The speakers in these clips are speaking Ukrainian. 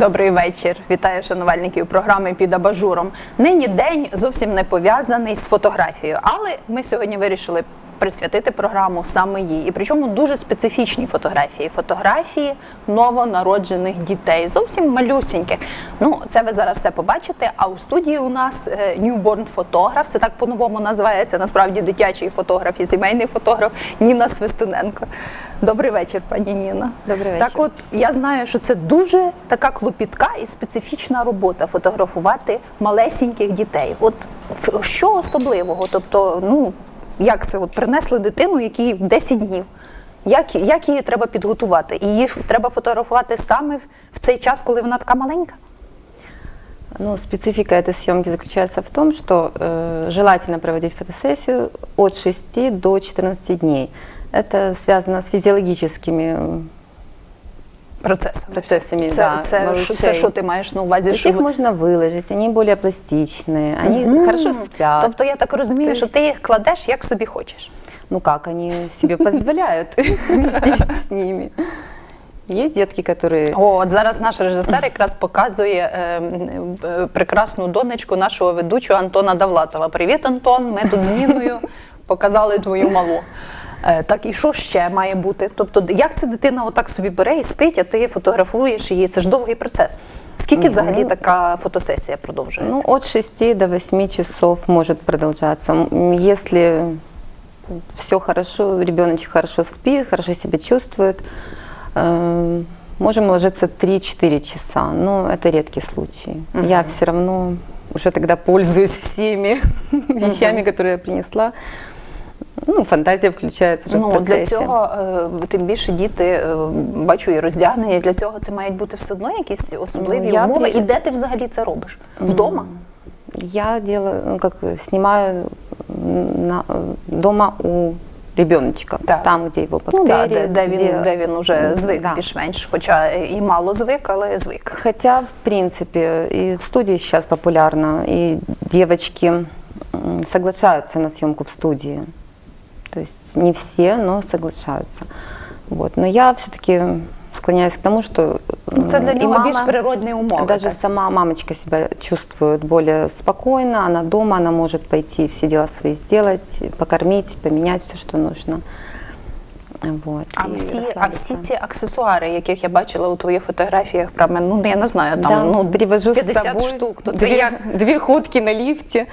Добрий вечір. Вітаю шанувальників програми під абажуром. Нині день зовсім не пов'язаний з фотографією, але ми сьогодні вирішили присвятити програму саме їй. І причому дуже специфічні фотографії. Фотографії новонароджених дітей, зовсім малюсіньких. Ну, це ви зараз все побачите. А у студії у нас е, newborn фотограф, це так по-новому називається. Насправді дитячий фотограф і сімейний фотограф Ніна Свистуненко. Добрий вечір, пані Ніна. Добрий Так, от я знаю, що це дуже така клопітка і специфічна робота фотографувати малесеньких дітей. От що особливого? Тобто, ну як це от принесли дитину, якій 10 днів. Як, як її треба підготувати? І її треба фотографувати саме в, в цей час, коли вона така маленька? Ну, специфика этой съемки заключается в том, что э, желательно проводить фотосессию от 6 до 14 дней. Это связано с физиологическими м, Процесами. процессами Це, да, це, що, малышей. це що ти маєш на увазі? Що Их ви- можно выложить, они более пластичные, они Мгм. хорошо спят. Тобто я так розумію, То що есть- ти їх кладеш як собі хочеш. Ну как, они себе позволяют вести с ними. Есть детки, которые... О, от зараз наш режисер якраз показує е, м, е, прекрасну донечку нашого ведучого Антона Давлатова. Привіт, Антон! Ми тут з Ніною показали твою малу. Е, так, і що ще має бути? Тобто, як ця дитина отак собі бере і спить, а ти фотографуєш її? Це ж довгий процес. Скільки взагалі така фотосесія продовжується? Ну, от 6 до 8 часов может продолжаться. М, Если все хорошо, ребеночек хорошо спит, хорошо себя чувствует, э, можем ложиться 3-4 часа, но это редкий случай. Я все равно уже тогда пользуюсь всеми вещами, которые я принесла. Ну, фантазия включается уже в Ну, для цього, е, тим більше діти, е, бачу, і роздягнені, для цього це мають бути все одно якісь особливі Ну, умови. при- І де ти взагалі це робиш? Вдома? Я делаю, ну, как снимаю на, дома у ребеночка, Так. там, где его Ну, да, де, де, він, де він уже звик Да. більш-менш, хоча і мало звик, але звик. Хотя, в принципе, и в студии сейчас популярно, и девочки м, соглашаются на съемку в студии. То есть не все, но соглашаются. Вот. Но я все-таки склоняюсь к тому, что Ну, це для нього мама- більш природні умови. Даже так. сама мамочка себя чувствует более спокойно, она дома, она может пойти все дела свои сделать, покормить, поменять все, что нужно. Вот. А всі, а всі ці аксесуари, яких я бачила у твоїх фотографіях, прямо, ну я не знаю, там да, ну, привожу 50 с собой штук. То це две, як? две ходки на лифте.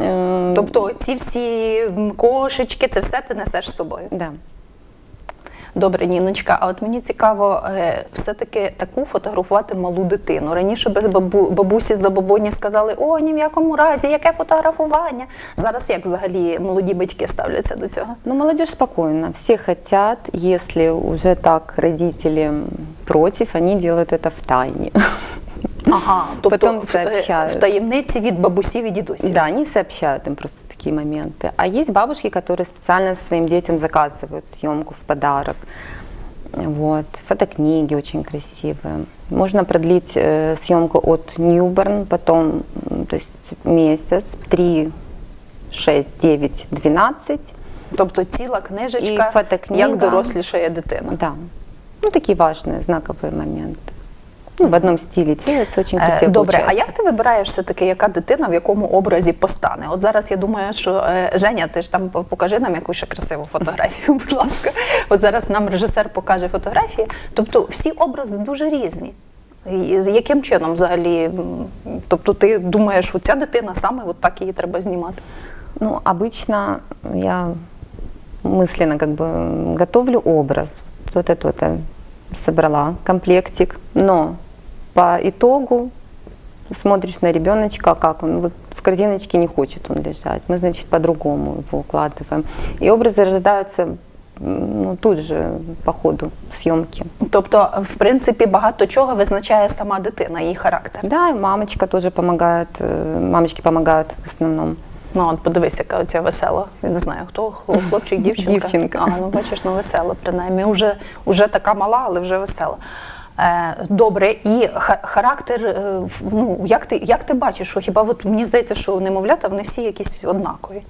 Ем, Тобто ці всі кошечки, це все ти несеш з собою. Да. Добре, Ніночка, а от мені цікаво, е, все-таки таку фотографувати малу дитину. Раніше без бабу, бабусі забобоні сказали, о, ні в якому разі, яке фотографування. Зараз як взагалі молоді батьки ставляться до цього? Ну, молодежь спокойно. Все хотят, если уже так родители против, они делают это в тайне. Ага, тобто Потім в, е, сообщають. в таємниці від бабусів і дідусів. Да, они сообщают им просто такие моменты. А есть бабушки, которые специально своим детям заказывают съемку в подарок. Вот. Фотокниги очень красивые. Можно продлить э, съемку от Newborn, потом, м, то есть месяц, 3, 6, 9, 12. Тобто ціла книжечка, І фотокнига. як дорослішає дитина. Да. Ну, такие важные, знаковые моменты. Ну, в одном стиле делается, очень Е, красиво Добре, а получается. як ти вибираєш все-таки, яка дитина в якому образі постане? От зараз я думаю, що е, Женя, ти ж там по- покажи нам якусь ще красиву фотографію, будь ласка. От зараз нам режисер покаже фотографії. Тобто всі образи дуже різні. І з яким чином взагалі? м, Тобто ти думаєш, що ця дитина саме от так її треба знімати? Ну, обычно я мысленно как бы готовлю образ, то-то, то-то, собрала комплектик, но по итогу смотришь на ребеночка, как он, вот в корзиночке не хочет он лежать, мы, значит, по-другому его укладываем. И образы рождаются м, ну, тут же по ходу съемки. Тобто, в принципі, багато чого визначає сама дитина, її характер. Да, и мамочка тоже помогает, э, мамочки помогают в основном. Ну, от подивись, яка оця весела. Я не знаю, хто хлоп- хлопчик, дівчинка. Дівчинка. А, ну бачиш, ну весела, принаймні. Уже, уже така мала, але вже весела. Е, добре, і ха- характер, е, в- ну як ти як ти бачиш, що хіба от мені здається, що немовлята вони всі якісь однакові?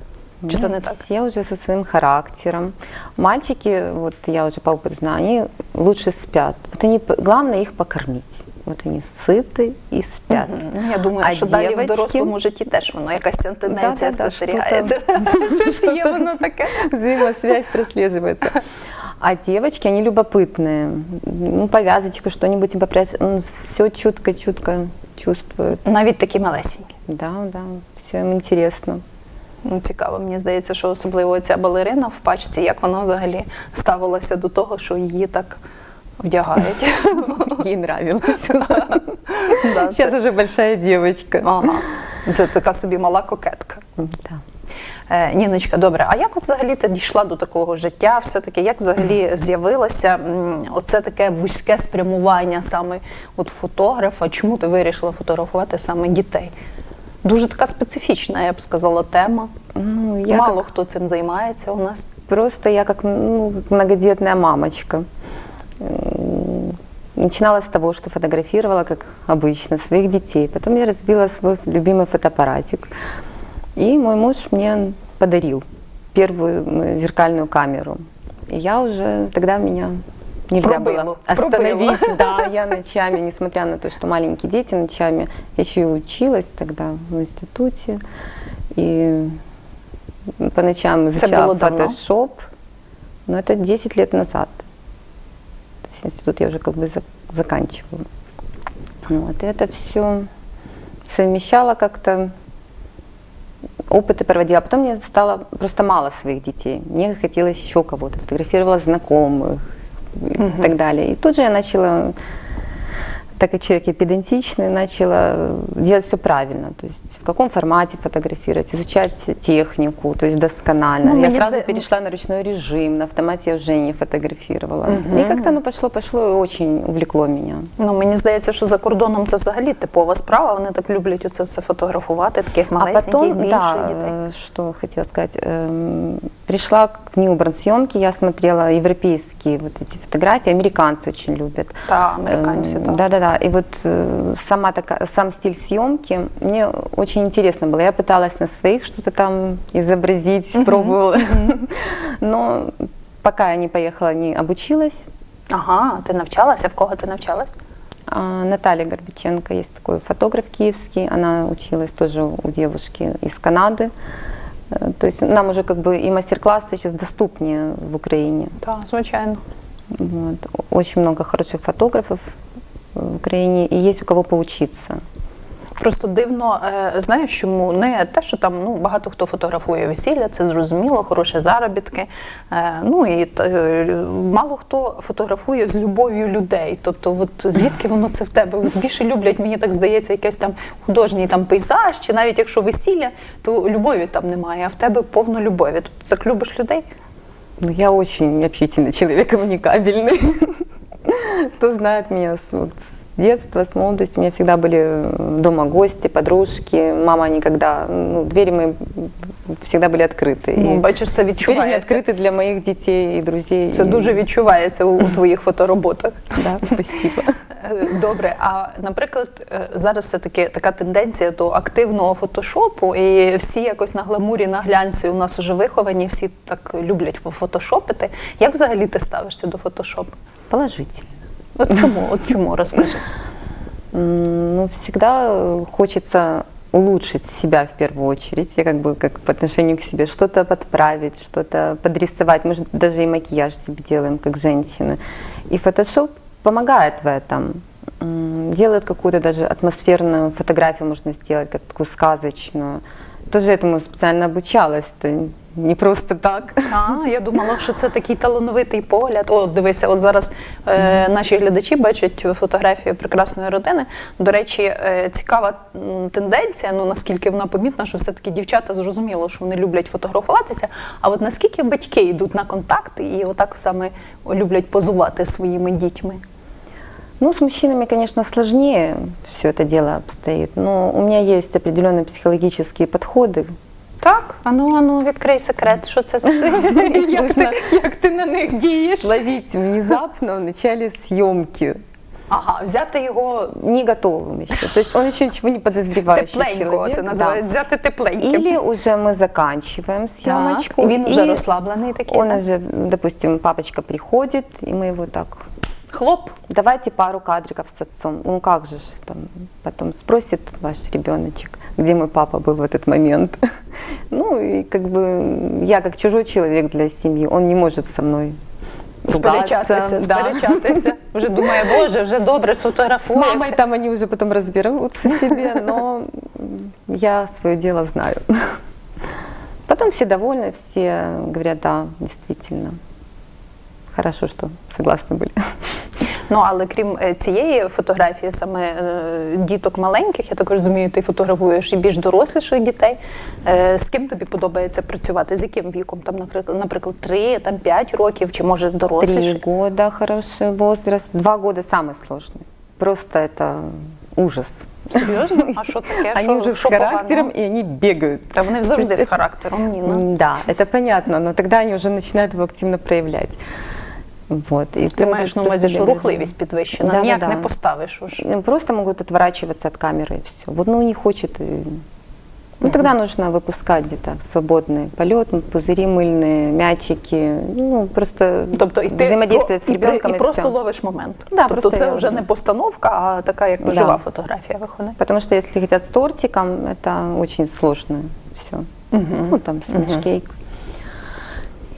Чи це не так? Все уже со своим характером. Мальчики, вот я уже по опыту знаю, они лучше спят. Вот они, п- главное их покормить. вот они сыты и спят. Ну, я думаю, А що далі в дівочки? дорослому житті теж воно якась ця тенденція Да-да-да, спостерігається. Що ж є воно таке? Взаимосвязь прослеживается. А девочки, они любопытные. Ну, повязочку, что-нибудь им попрячь. все чутко-чутко чувствуют. Навіть такі малесенькі. Да, да, все им интересно. Ну, Цікаво, мені здається, що особливо ця балерина в пачці, як вона взагалі ставилася до того, що її так вдягають. Ей нравилось уже. Да, Сейчас це, уже большая девочка. ага. це така собі мала кокетка. Да. Е, Ніночка, добре, а як от взагалі ти дійшла до такого життя? Все-таки як взагалі з'явилося оце таке вузьке спрямування саме от фотографа? Чому ти вирішила фотографувати саме дітей? Дуже така специфічна, я б сказала, тема. Ну, я Мало как- хто цим займається у нас. Просто я как, ну, многодетная мамочка. Начинала с того, что фотографировала, как обычно, своих детей. Потом я разбила свой любимый фотоаппаратик. И мой муж мне подарил первую м, зеркальную камеру. И я уже, тогда меня нельзя Пробыло, было остановить. пробыло. Да, я ночами, несмотря на то, что маленькие дети, ночами я еще и училась тогда в институте. И по ночам изучала фотошоп. Но это 10 лет назад. То есть институт я уже как бы за- заканчивала. Вот, и это все совмещала как-то, опыты проводила. Потом мне стало просто мало своих детей. Мне хотелось еще кого-то. Фотографировала знакомых и так далее. И тут же я начала, так как человек я педантичный, начала делать все правильно. То есть в каком формате фотографировать, изучать технику, то есть досконально. Ну, я сразу зда- перешла на ручной режим, на автомате я уже не фотографировала. И как-то оно пошло-пошло и очень увлекло меня. Ну мені здається, що за кордоном це взагалі типова справа. Вони так люблять оце все фотографувати, таких потом, більших да, дітей. э, что хотела сказать, к Ньюборн съемки, я смотрела европейские вот эти фотографии, американцы очень любят. Та, американці, Эм, так. Да-да-да, и вот э, сама такая, сам стиль съемки мне очень интересно было. Я пыталась на своих что-то там изобразить, пробовала, но пока я не поехала, не обучилась. Ага, ти навчалася? В кого ти навчалась? А, Наталья Горбиченко есть такой фотограф киевский, она училась тоже у девушки из Канады. Э, То есть нам уже как бы и мастер-классы сейчас доступнее в Украине. Так, звичайно. Вот. Очень много хороших фотографов в Украине, и есть у кого поучиться. Просто дивно, е, знаєш, чому не те, що там ну багато хто фотографує весілля, це зрозуміло, хороші заробітки. Е, ну і е, мало хто фотографує з любов'ю людей. Тобто, от звідки воно це в тебе? Більше люблять, мені так здається, якийсь там художній там пейзаж, чи навіть якщо весілля, то любові там немає, а в тебе повно любові. Тобто так любиш людей? Ну, я очень общительный человек, коммуникабельный. Кто знает меня с, вот, с детства, с молодости, у меня всегда были э, дома гости, подружки, мама никогда, ну, двери мои всегда были открыты. Ну, И бачиш, це теперь они відчувається. открыты для моих детей и друзей. Це И- дуже відчувається у, у твоїх фотороботах. Да, спасибо. Е, Добре, а наприклад, е, зараз все таки така тенденція до активного фотошопу, і всі якось на гламурі, на глянці у нас уже виховані, всі так люблять пофотошопити. Як взагалі ти ставишся до фотошопу? Положительно. От чому? От чому розкажи? М, Ну, всегда э, хочется Улучшить себя в первую очередь. Я как бы как по отношению к себе что-то подправить, что-то подрисовать. Мы же даже и макияж себе делаем, как женщины. И фотошоп помогает в этом. Делает какую-то даже атмосферную фотографию можно сделать, как такую сказочную. Тоже этому специально обучалась. Это не просто так. А, я думала, що це такий талановитий погляд. О, дивися, от зараз е, наші глядачі бачать фотографію прекрасної родини. До речі, е, цікава м, тенденція. Ну наскільки вона помітна, що все-таки дівчата зрозуміло, що вони люблять фотографуватися. А от наскільки батьки йдуть на контакт і отак саме люблять позувати своїми дітьми? Ну, с мужчинами, конечно, сложнее все это дело обстоит, но у меня есть определенные психологические подходы. Так, ану, ану, відкрий секрет, що це як, Можна ти, як ти на них дієш? Ловить внезапно в начале съемки, Ага, взяти його не готовым еще. То есть он еще ничего не подозревающий тепленько, человек. це да. називають взяти тепленьким. Или уже мы заканчиваем съемочку. Так, він вже и розслаблений такий. Он так? уже, допустим, папочка приходит, и мы его так хлоп. давайте пару кадриков с отцом. Ну как же там, потом спросит ваш ребеночек, где мой папа был в этот момент. Ну и как бы я как чужой человек для семьи, он не может со мной Сперечатися, да. сперечатися. Вже думає, боже, вже добре С мамой там они уже потом разберутся себе, но я свое дело знаю. Потом все довольны, все говорят, да, действительно. Хорошо, что согласны были. Ну але крім е, цієї фотографії, саме е, діток маленьких, я так розумію, ти фотографуєш і більш доросліших дітей. Е, З ким тобі подобається працювати? З яким віком? Там, наприклад, наприклад, 3, там 5 років, чи може Три доросліші? года хороший возраст, два года самый сложный. Просто это ужас. Серйозно? А що таке? Они що, уже с що характером, поганого? и они бегают. Та вони То завжди есть з характером. Ні, ну. М, Да, это понятно, но тогда они уже начинают его активно проявлять. Вот. И Ти маєш на увазі, що просто рухливість підвищена, Да, да, ніяк да. не поставиш уже. бегаешь. Просто могут отворачиваться от камеры и все. Вот ну не хочет. И... Ну тогда нужно выпускать где-то в свободный полет, пузыри мыльные, мячики. Ну просто Тобто і ти взаимодействовать про- с і, при- ребенком і и, просто все. ловиш момент. Да, тобто просто це я- вже не постановка, а така як Да. жива фотографія виходить. Потому что если хотят с тортиком, это очень сложно все. Ну там с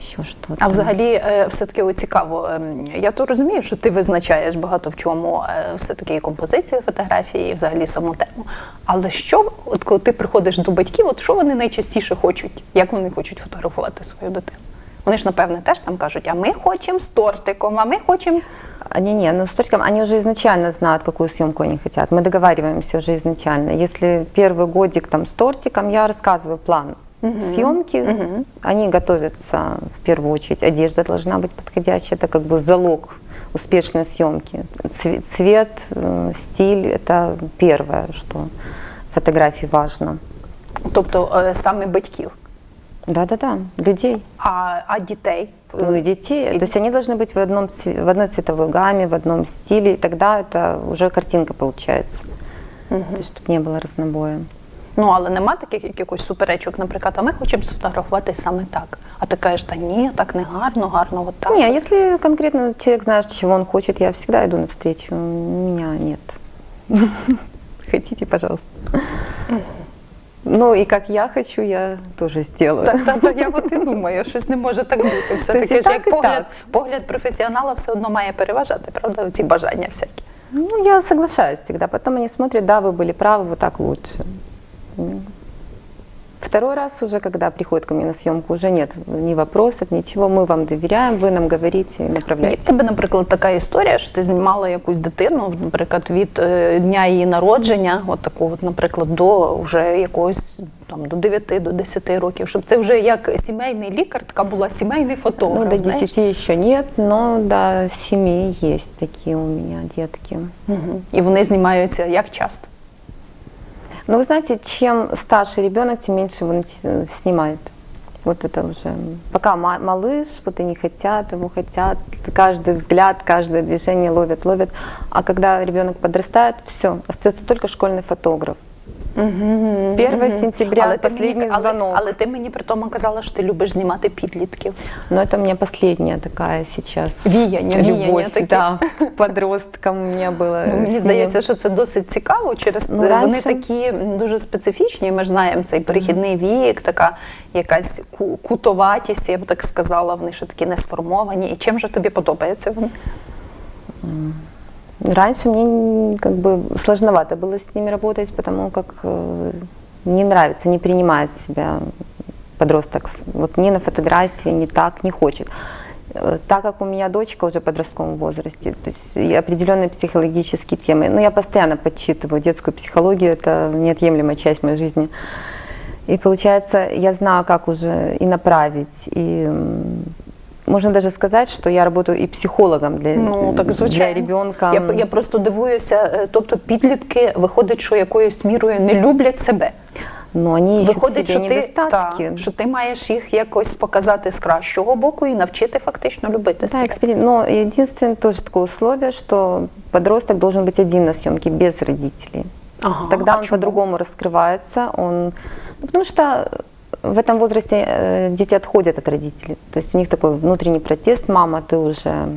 мешкейк. Еще что-то. А взагалі, е, все-таки от цікаво. ем, Я то розумію, що ти визначаєш багато в чому е, все-таки і композицію фотографії, і взагалі саму тему. Але що, от коли ти приходиш до батьків, от що вони найчастіше хочуть? Як вони хочуть фотографувати свою дитину? Вони ж, напевне, теж там кажуть, а ми хочемо з тортиком, а ми хочемо. А, Не-не, ну с тортиком они уже изначально знают, какую съемку они хотят. Мы договариваемся уже изначально. Если первый годик там с тортиком, я рассказываю план съемки. Они готовятся в первую очередь. Одежда должна быть подходящая. Это как бы залог успешной съемки. Цве- Цвет, э, стиль – это первое, что в фотографии важно. Тобто е, саме батьків. Да-да-да, людей. А, а дітей? Ну и детей. То есть они должны быть в, одном, в одной цветовой гамме, в одном стиле, и тогда это уже картинка получается. То есть, чтобы не было разнобоя. Ну, але нема таких якихось суперечок, наприклад, а ми хочемо сфотографувати саме так. А ти кажеш, та ні, так не гарно, гарно, от так. Не, если конкретно человек знает, чего он хочет, я всегда иду навстречу. У меня нет. Хотите, пожалуйста. Ну и как я хочу, я тоже сделаю. Так, так, так, я от і думаю, щось не може так бути. Все Тобто таки і ж так, як і погляд, так. погляд професіонала все одно має переважати, правда, ці бажання всякі. Ну, я соглашаюсь всегда. Потом они смотрят, да, вы были правы, вот так лучше. М. Второй раз уже, когда приходят ко мне на съемку, уже нет ни вопросов, ничего. Мы вам доверяем, вы нам говорите и Є в направляете. тебе, наприклад, така історія, що ти знімала якусь дитину, наприклад, від е, дня її народження, от таку, от, наприклад, до вже якогось там до 9, до 10 років, щоб це вже як сімейний лікар, така була сімейний фотограф. Ну, до знаєш? 10 еще нет, но до 7 есть такие у меня детки. Мгм. І вони знімаються як часто. Но вы знаете, чем старше ребенок, тем меньше его э, снимает. Вот это уже. Пока ма- малыш, вот они хотят, его хотят, каждый взгляд, каждое движение ловят, ловят. А когда ребенок подрастает, все, остается только школьный фотограф. 1 сентября, ти последний мені, але, звонок. але ти мені при тому казала, що ти любиш знімати підлітків. Но это у меня последняя такая сейчас Веяние, любовь, да, к подросткам у меня было. Ну, Мені здається, що це досить цікаво. Через Ну, вони такі дуже специфічні. Ми ж знаємо цей перехідний вік, така якась кутоватість, я б так сказала. Вони ще такі не сформовані. І чим же тобі подобається вони? Раньше мне как бы сложновато было с ними работать, потому как э, не нравится, не принимает себя подросток. Вот ни на фотографии, ни так, не хочет. Э, Так как у меня дочка уже в подростковом возрасте, то есть определенные психологические темы, ну я постоянно подсчитываю детскую психологию, это неотъемлемая часть моей жизни. И получается, я знаю, как уже и направить, и можно даже сказать, что я работаю и психологом для, Ну так для звичайно. ребенка. Я, я просто дивуюся. е, Тобто підлітки виходить, що якоюсь мірою не люблять себе. Но они ищут Виходить, в себе що ти, недостатки. та, що ти маєш їх якось показати з кращого боку і навчити фактично любити Да, себе. экспери- Но единственное тоже такое условие, что подросток должен быть один на съемке, без родителей. Ага, Тогда а он чему? по-другому раскрывается. Он... ну, потому что в этом возрасте э, дети отходят от родителей. То есть у них такой внутренний протест, мама, ты уже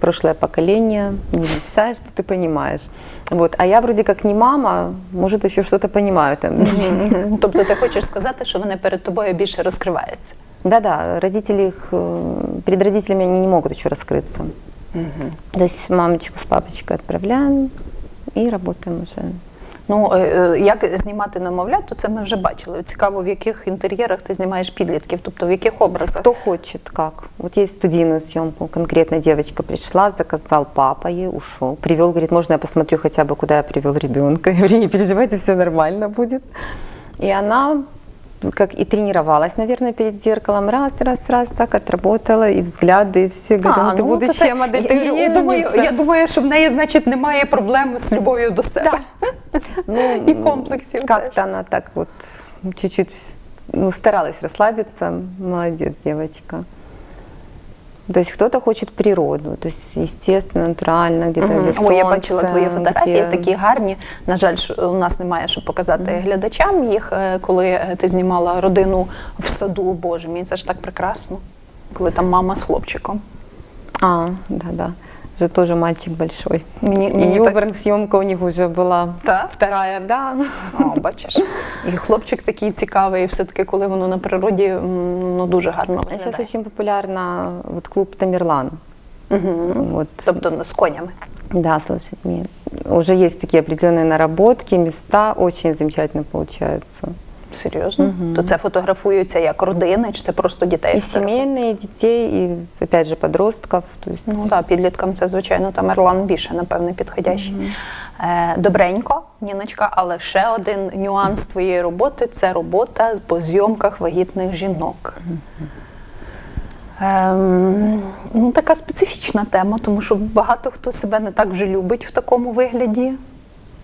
прошлое поколение, не мешай, что ты понимаешь. Вот. А я вроде как не мама, может, еще что-то понимаю там. Мгм. Тобто ти хочеш сказати, що вони перед тобою більше розкриваються? Да-да, родители их, э, перед родителями они не могут еще раскрыться. То есть мамочку с папочкой отправляем и работаем уже. Ну, е, е, як знімати немовлят, то це ми вже бачили. Цікаво, в яких інтер'єрах ти знімаєш підлітків, тобто в яких образах. Кто хочет, как. Вот есть студийную съемку, конкретно девочка пришла, заказал папа ей, ушел. Привел, говорит, можно я посмотрю хотя бы, куда я привел ребенка? Я говорю, не переживайте, все нормально будет. И она как и тренировалась, наверное, перед зеркалом, раз, раз, раз, так отработала, и взгляды, и все. Говорит, ну, ты то будущая це- модель, я, ты я, я, думаю, умница. я думаю, що в неї, значить, немає проблем з любов'ю до себе. Ну, І комплексів. Как-то она так вот чуть-чуть ну, старалась расслабиться. Молодец, девочка. То есть кто-то хочет природу, то есть естественно, натурально, где-то Мгм. где Ой, я бачила твої фотографії, где- такі гарні. На жаль, у нас немає, щоб показати глядачам їх, е, коли е, ти знімала родину в саду. Боже мій, це ж так прекрасно. Коли там мама з хлопчиком. А, да-да. Уже тоже мальчик большой. Мені, И мені так... Ньюберн съемка у них уже была Да? вторая, да. О, бачиш. І хлопчик такий цікавий, і все-таки, коли воно на природі, м, ну дуже гарно А сейчас виглядає. очень популярна вот клуб Тамерлан. Вот. Тобто ну, з конями. Да, с лошадьми. Уже есть такие определенные наработки, места, очень замечательно Серйозно? То це фотографуються як родини, чи це просто дітей? И фотографують? семейные, и детей, и опять же подростков. То есть Ну так, підліткам це, звичайно, там Ерлан більше, напевне, підходящий. Е, добренько, Ніночка, але ще один нюанс твоєї роботи це робота по зйомках вагітних жінок. Ем, ну, така специфічна тема, тому що багато хто себе не так вже любить в такому вигляді.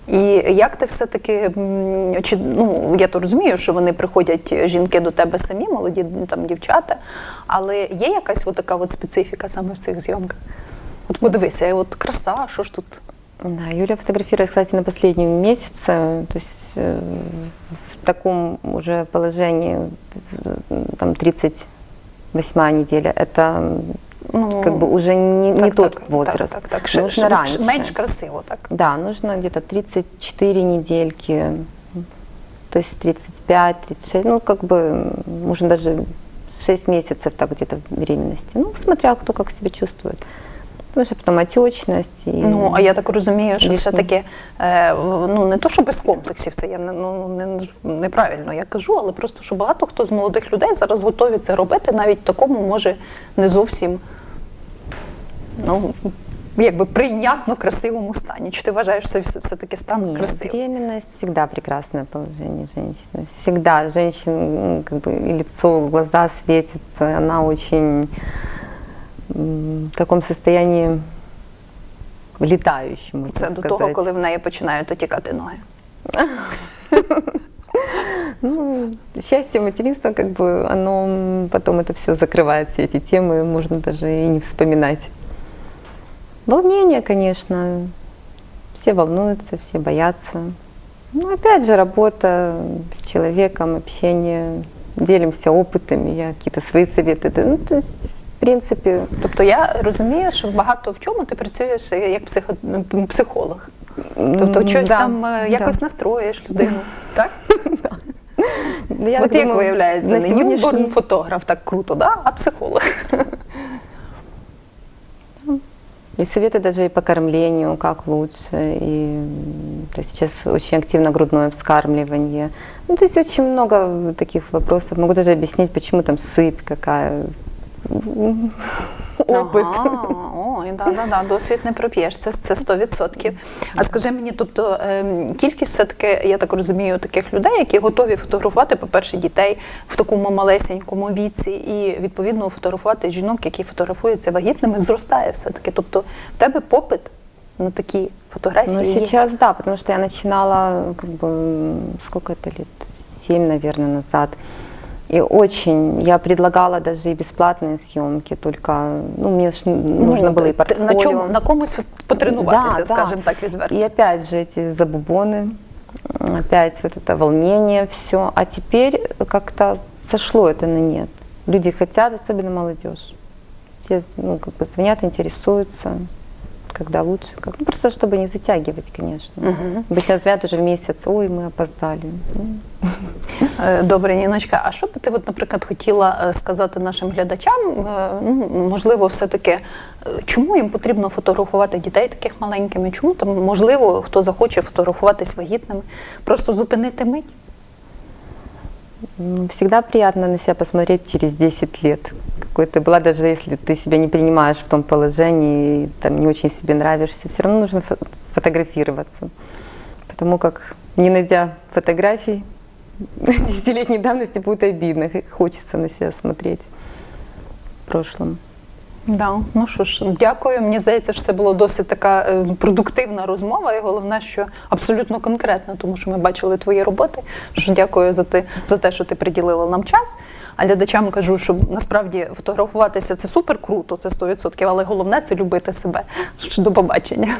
І як ти все-таки, м, чи, ну, я то розумію, що вони приходять жінки до тебе самі, молоді там дівчата, але є якась от така от специфіка саме в цих зйомках? От подивися, от краса, що ж тут? Да, Юля фотографирует, кстати, на последнем месяце, то есть э, в таком уже положении, э, там 38 неделя, это Ну, как бы уже не, не так, тот так, возраст. Так, так, так. Нужно ще раньше. Менш красиво, так. Да, нужно где-то 34 недельки, то есть 35, 36, ну как бы можно даже 6 месяцев так где-то беременности. Ну, смотря кто как себя чувствует. Потому что потом отечность. И... Ну, а я так розумію, що Лишнє. все-таки е, ну не то, що без комплексів, це я не ну не неправильно я кажу, але просто що багато хто з молодих людей зараз готові це робити, навіть такому може не зовсім ну якби прийнятно красивому стані. Чи ти вважаєш це все, все-таки стан Нет, красивим? беременность всегда прекрасное положение женщины. Всегда женщина, м, как бы и лицо, глаза светятся, она очень м, в таком состоянии летающем, можно Це до сказать. того, коли в неї починають отікати ноги. Ну, счастье материнства, как бы, оно м, потом это все закрывает, все эти темы, можно даже и не вспоминать. Волнение, конечно, все волнуются, все боятся. Ну, опять же, работа с человеком, общение, делимся опытами, я какие-то свои советы даю. Ну, то есть, в принципе, Тобто я розумію, що багато в чому ти працюєш е, як психо, психолог. Тобто щось да, там е, якось настроїш людину. Так? Я От як думаю, виявляється, на не сегодняшний- ньюборн фотограф так круто, да? а психолог. И советы даже и по кормлению, как лучше. И м, то есть сейчас очень активно грудное вскармливание. Ну, то есть очень много таких вопросов. Могу даже объяснить, почему там сыпь какая. М, Опыт. Ага, ой, да, да, да, досвід не проп'єш, це, це 100%. А скажи мені, тобто ем, кількість все-таки, я так розумію, таких людей, які готові фотографувати, по-перше, дітей в такому малесенькому віці, і відповідно фотографувати жінок, які фотографуються вагітними, зростає все-таки. Тобто в тебе попит на такі фотографії. Ну, є. сейчас да, потому что я начинала, как бы, м, сколько это лет? Семь, наверное, назад. И очень, я предлагала даже и бесплатные съемки, только, ну, мне ж нужно было и портфолио. На, чому, на комусь потренуватися, Да, да. скажімо так, відверто. И опять же эти забубоны, опять вот это волнение, все. А теперь как-то сошло это на нет. Люди хотят, особенно молодежь. все ну, как бы звонят, интересуются, когда лучше. Как, ну, просто чтобы не затягивать, конечно. Обычно звонят уже в месяц, ой, мы опоздали. Ну, Е, Добре, Ніночка. А що би ти, от, наприклад, хотіла е, сказати нашим глядачам? Е, Ну, можливо, все-таки, е, чому їм потрібно фотографувати дітей таких маленькими? Чому там, можливо, хто захоче фотографуватись вагітними? Просто зупинити мить? Всегда приятно на себя посмотреть через 10 лет. Какой ты была, даже если ты себя не принимаешь в том положении, там не очень себе нравишься, все равно нужно фо- фотографироваться. Потому как, не найдя фотографий, десятилетней давности будет обидно, хочется на себя смотреть в прошлом. Да, ну що ж, дякую. Мені здається, що це була досить така е, продуктивна розмова, і головне, що абсолютно конкретна, тому що ми бачили твої роботи. Тож дякую за те, за те, що ти приділила нам час. А глядачам кажу, що насправді фотографуватися це супер круто, це 100%, але головне це любити себе. Що до побачення.